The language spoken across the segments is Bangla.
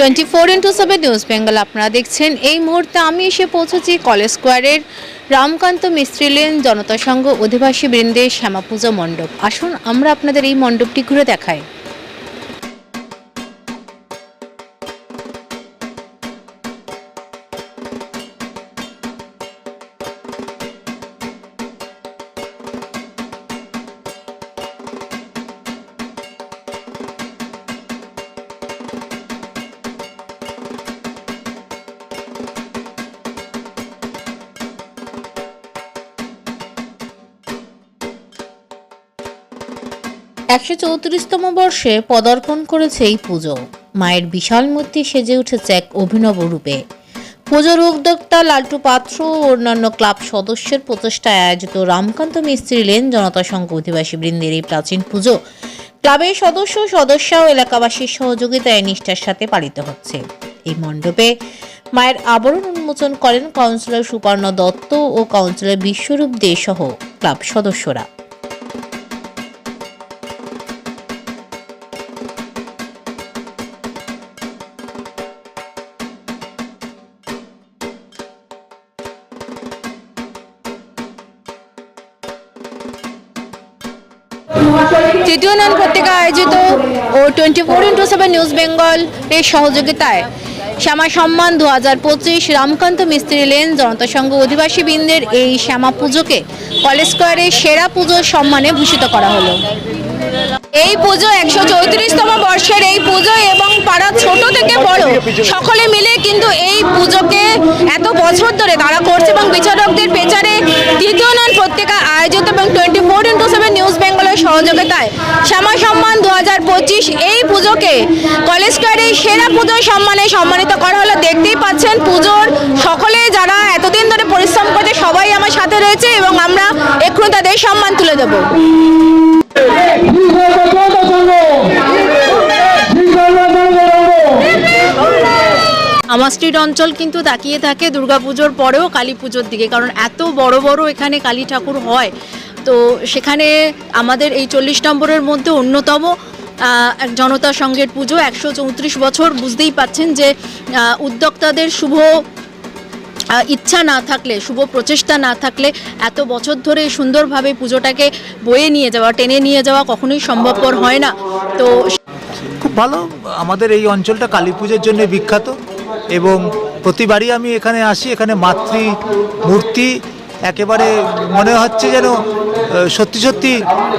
Twenty four into seven news Bengal আপনারা দেখছেন এই মুহূর্তে আমি এসে পৌঁছেছি কলেজ স্কোয়ারের রামকান্ত মিস্ত্রি লেন জনতা সংঘ অধিবাসী বৃন্দের শ্যামাপূজা মণ্ডপ। আসুন আমরা আপনাদের এই মণ্ডপটি ঘুরে দেখাই। একশো চৌত্রিশতম বর্ষে পদার্পণ করেছে এই পুজো। মায়ের বিশাল মূর্তি সেজে উঠেছে এক অভিনব রূপে। পুজোর উদ্যোক্তা লালটু পাত্র ও অন্যান্য ক্লাব সদস্যের প্রচেষ্টায় আয়োজিত রামকান্ত মিস্ত্রি লেন জনতা সংঘ অধিবাসী বৃন্দের এই প্রাচীন পুজো। ক্লাবের সদস্য সদস্য ও এলাকাবাসীর সহযোগিতায় নিষ্ঠার সাথে পালিত হচ্ছে। এই মণ্ডপে মায়ের আবরণ উন্মোচন করেন কাউন্সিলর সুপর্ণ দত্ত ও কাউন্সিলর বিশ্বরূপ দে সহ ক্লাব সদস্যরা। তৃতীয় নন পত্রিকা আয়োজিত ও twenty four into seven news Bengal এর সহযোগিতায় শ্যামা সম্মান দু হাজার পঁচিশ রামকান্ত মিস্ত্রি লেন জনতা সংঘ অধিবাসী বৃন্দের এই শ্যামা পুজোকে কলেজ স্কোয়ারে সেরা পুজোর সম্মানে ভূষিত করা হলো। এই পুজো একশো চৌত্রিশতম বর্ষের এই পুজো এবং পাড়া ছোট থেকে বড় সকলে মিলে কিন্তু এই পুজোকে এত বছর ধরে তারা করছে এবং বিচারকদের পেচারে তৃতীয় নন পত্রিকা আয়োজিত এবং twenty four into seven news বেঙ্গলের সহযোগিতায়। শ্যামা সম্মান দু হাজার পঁচিশ, এই পুজোকে কলেজ স্কোয়ারে সেরা পুজোর সম্মানে সম্মানিত করা হলো। দেখতেই পাচ্ছেন পুজোর সকলে যারা এতদিন ধরে পরিশ্রম করছে, সবাই আমার সাথে রয়েছে এবং আমরা এক্ষুনি তাদের সম্মান তুলে দেবো। আমার স্ট্রিট অঞ্চল কিন্তু তাকিয়ে থাকে দুর্গাপুজোর পরেও কালী পুজোর দিকে, কারণ এত বড় বড় এখানে কালী ঠাকুর হয়। তো সেখানে আমাদের এই চল্লিশ নম্বরের মধ্যে অন্যতম জনতা সংঘের পুজো, একশো চৌত্রিশ বছর বুঝতেই পাচ্ছেন যে উদ্যোক্তাদের শুভ ইচ্ছা না থাকলে, শুভ প্রচেষ্টা না থাকলে এত বছর ধরে সুন্দরভাবে পুজোটাকে বয়ে নিয়ে যাওয়া, টেনে নিয়ে যাওয়া কখনোই সম্ভবপর হয় না। তো খুব ভালো, আমাদের এই অঞ্চলটা কালী পুজোর জন্য বিখ্যাত এবং প্রতিবারই আমি এখানে আসি, এখানে মাতৃ মূর্তি একেবারে মনে হচ্ছে যেন সত্যি সত্যি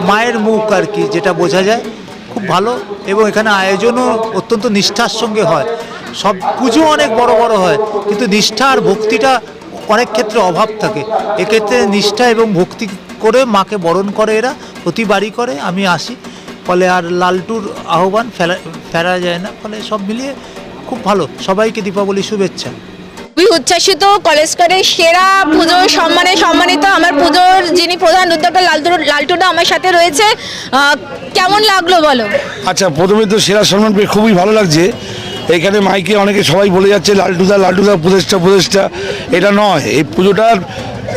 মায়ের মুখ আর কি, যেটা বোঝা যায়। খুব ভালো, এবং এখানে আয়োজনও অত্যন্ত নিষ্ঠার সঙ্গে হয়। সব পুজো অনেক বড় বড় হয়, কিন্তু নিষ্ঠা আর ভক্তিটা অনেক ক্ষেত্রে অভাব থাকে। এক্ষেত্রে নিষ্ঠা এবং ভক্তি করে মাকে বরণ করে এরা, প্রতিবারই করে, আমি আসি। ফলে আর লালটুর আহ্বান ফেলা, ফেরা যায় না, ফলে সব মিলিয়ে খুব ভালো। সবাইকে দীপাবলি শুভেচ্ছা। খুবই উচ্ছ্বাসিত কলেজ করে সেরা পুজোর সম্মানে সম্মানিত আমার পুজোর যিনি প্রধান উদ্যোক্তা লালটু লালটুদা আমার সাথে রয়েছে। কেমন লাগল বলো? আচ্ছা প্রথমে তো সেরা সম্মান পেয়ে খুবই ভালো লাগছে। এখানে মাইকে অনেকে সবাই বলে যাচ্ছে, লালটুদা লালটুদা, উপদেষ্টা উপদেষ্টা। এটা নয়, এই পুজোটার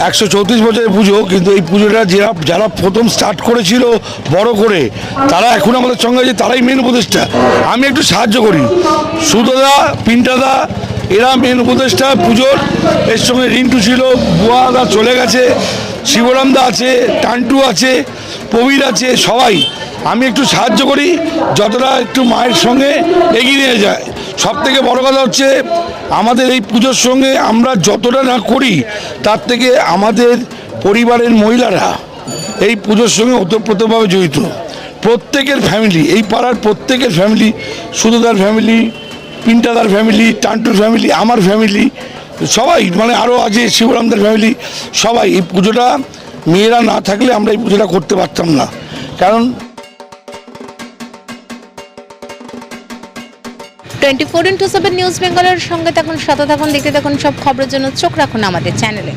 একশো চৌত্রিশ বছরের পুজো, কিন্তু এই পুজোটা যারা যারা প্রথম স্টার্ট করেছিল বড় করে, তারা এখন আমাদের সঙ্গে আছে, তারাই মেন উপদেষ্টা। আমি একটু সাহায্য করি। সুদদা পিন্টাদা এরা মেন উপদেষ্টা পুজোর। এর সঙ্গে রিন্টু ছিল, বুয়াদা চলে গেছে শিবরামদা আছে, টান্টু আছে, প্রবীর আছে, সবাই। আমি একটু সাহায্য করি, যতটা একটু মায়ের সঙ্গে এগিয়ে নিয়ে যায়। সব থেকে বড় কথা হচ্ছে, আমাদের এই পুজোর সঙ্গে আমরা যতটা না করি, তার থেকে আমাদের পরিবারের মহিলারা এই পুজোর সঙ্গে ওতপ্রোতভাবে জড়িত। প্রত্যেকের ফ্যামিলি এই পাড়ার প্রত্যেকের ফ্যামিলি সুদুদার ফ্যামিলি পিন্টাদার ফ্যামিলি টান্টুর ফ্যামিলি আমার ফ্যামিলি সবাই মানে আরও আছে শিবরামদের ফ্যামিলি সবাই এই পুজোটা, মেয়েরা না থাকলে আমরা এই পুজোটা করতে পারতাম না। কারণ twenty four into seven news বেঙ্গলের সঙ্গে থাকুন, সাথে থাকুন, দেখতে থাকুন সব খবরের জন্য চোখ রাখুন আমাদের চ্যানেলে।